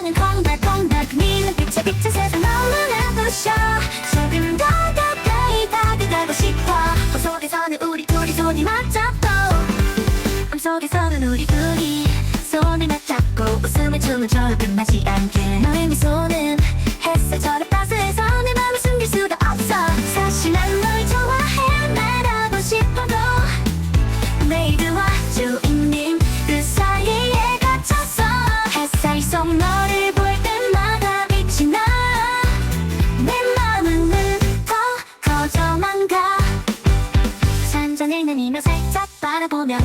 세상은 콩닥콩닥 미는 빛의 빛에 세상 너무나 부셔. 새벽은 더 가까이 다가가고 싶어. 꿈속에서는 우리 둘이 손이 맞잡고. 꿈속에서는 우리 둘이 손을 맞잡고. 웃음을 춤을 춰 끝나지 않게. 너의 미소는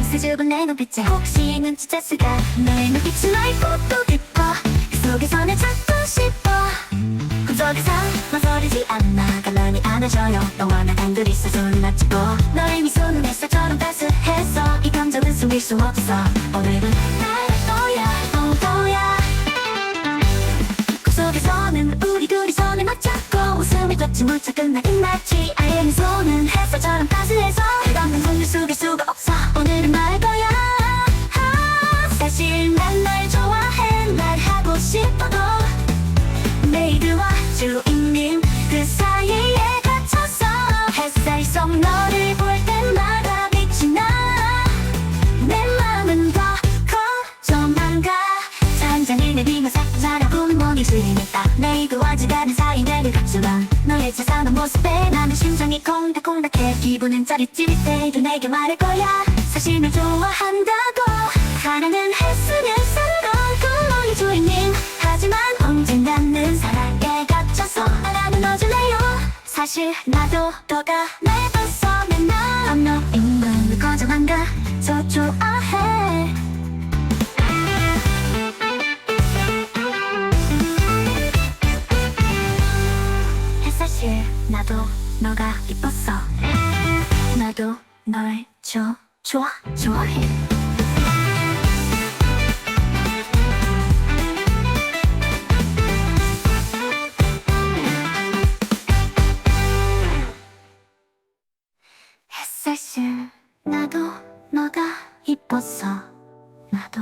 수줍은 내 눈빛에 혹시 눈치챘을까 너의 눈빛은 넓고 깊어. 그 속에서 내 찾고 싶어. 꿈속에서 망설이지 않아. 가만히 안아줘요. 너와 나 단둘이 서 손을 맞잡고. 너의 미소는 햇살처럼 따스해서. 이 감정은 숨길 수 없어. 오늘은 나의 너야 너야. 꿈속에서는 우리 둘이 손을 맞잡고. 웃음을 쫓지 못해 끝나긴 마치 아예 내 손은 햇살처럼 따스해서 너를 볼 때마다 빛이 나내 맘은 더 커져만 가. 잔잔히 내리면서 자라고 몸이 들리니까 메이드와 지가는 사이 내를 감추던 너의 차가운 모습에 나는 심장이 콩닥콩닥해. 기분은 짜릿찌릿해 내게 말할 거야. 사실 널 좋아한다고. 사랑은 했으면 사실 나도 너가 날 봤어 맨날 너 있는 걸 거절한가? 저 좋아해. 사실 나도 너가 이뻤어. 나도 널 좋, 좋아, 좋아해 接種などのが一歩そうなど